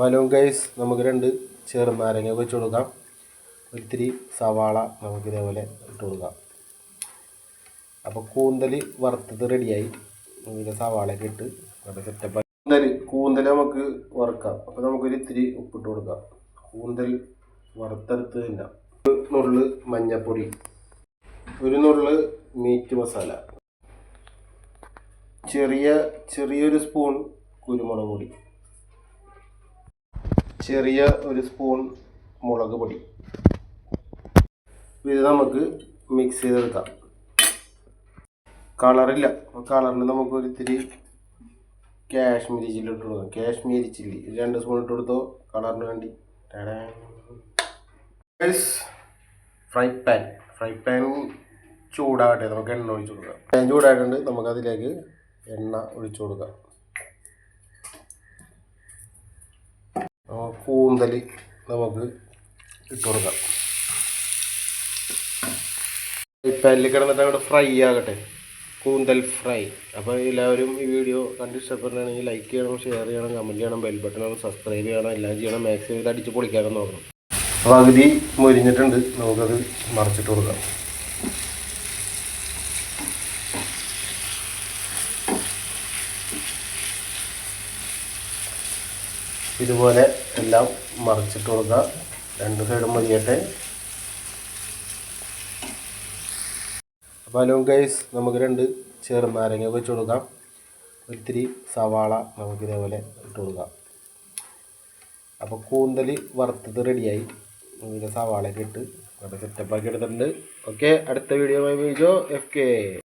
Balloon guys നമുക്ക് രണ്ട് ചെറുനാരങ്ങ വെച്ച് കൊടുക്കാം. ഒത്തിരി സവാള നമുക്ക് ഇതേപോലെ ഇട്ട് കൊടുക്കാം. അപ്പോൾ കൂന്തൽ വറുത്തത് റെഡിയായി. ഇതിന്റെ സവാളയൊക്കെ ഇട്ട് നല്ല സെറ്റപ്പ് കൂന്തൽ കൂന്തൽ നമുക്ക് വറുക്കാം. അപ്പോൾ നമുക്കൊരു ഇത്തിരി ഉപ്പിട്ട് കൊടുക്കാം. കൂന്തൽ വറുത്തെടുത്ത് തന്നെ ഒരു നുള്ള് മഞ്ഞൾപ്പൊടി ഒരു നുള്ള് മീറ്റ് മസാല ചെറിയ ചെറിയൊരു സ്പൂൺ കുരുമുളക് പൊടി. ചെറിയ ഒരു സ്പൂൺ മുളക് പൊടി. ഇത് നമുക്ക് മിക്സ് ചെയ്തെടുക്കാം. കളറില്ല കളറിന് നമുക്ക് ഒരിത്തിരി കാശ്മീരി ചില്ലി ഇട്ട് കൊടുക്കാം. കാശ്മീരി ചില്ലി. രണ്ട് സ്പൂൺ ഇട്ട് കൊടുത്തോ? കളറിന് വേണ്ടി. ഫ്രൈ പാൻ ഫ്രൈ പാൻ ചൂടാകട്ടെ. നമുക്ക് എണ്ണ ഒഴിച്ച് കൊടുക്കാം. പാൻ ചൂടായിട്ടുണ്ട്. നമുക്കതിലേക്ക് എണ്ണ ഒഴിച്ചു കൊടുക്കാം. കൂന്തൽ നമുക്ക് ഇട്ട് കൊടുക്കാം. പാനിൽ കിടന്നിട്ട് അങ്ങോട്ട് ഫ്രൈ ആകട്ടെ. കൂന്തൽ ഫ്രൈ അപ്പോൾ എല്ലാവരും ഈ വീഡിയോ കണ്ട് ഇഷ്ടപ്പെടുകയാണെങ്കിൽ ലൈക്ക് ചെയ്യണം ഷെയർ ചെയ്യണം കമന്റ് ചെയ്യണം ബെൽ ബട്ടൺ സബ്സ്ക്രൈബ് ചെയ്യണം എല്ലാം ചെയ്യണം. മാക്സിമം ഇത് അടിച്ച് പൊളിക്കാനും നോക്കണം. അപ്പോൾ പകുതി മുരിഞ്ഞിട്ടുണ്ട്. നമുക്കത് മറിച്ചിട്ട് കൊടുക്കാം. ഇതുപോലെ എല്ലാം മറിച്ചിട്ട് കൊടുക്കുക രണ്ട് സൈഡും മതിയട്ടെ. അപ്പോൾ ഹലോ ഗൈസ് നമുക്ക് രണ്ട് ചെറുനാരങ്ങ വെച്ച് കൊടുക്കാം. ഒത്തിരി സവാള നമുക്ക് ഇതേപോലെ ഇട്ട് കൊടുക്കാം. അപ്പോൾ കൂന്തൽ വറുത്തത് റെഡിയായി ഇതിന്റെ സവാളയൊക്കെ ഇട്ട് നല്ല സെറ്റപ്പാക്കി എടുത്തിട്ടുണ്ട്. ഓക്കെ അടുത്ത വീഡിയോ വീഡിയോ എഫ് കെ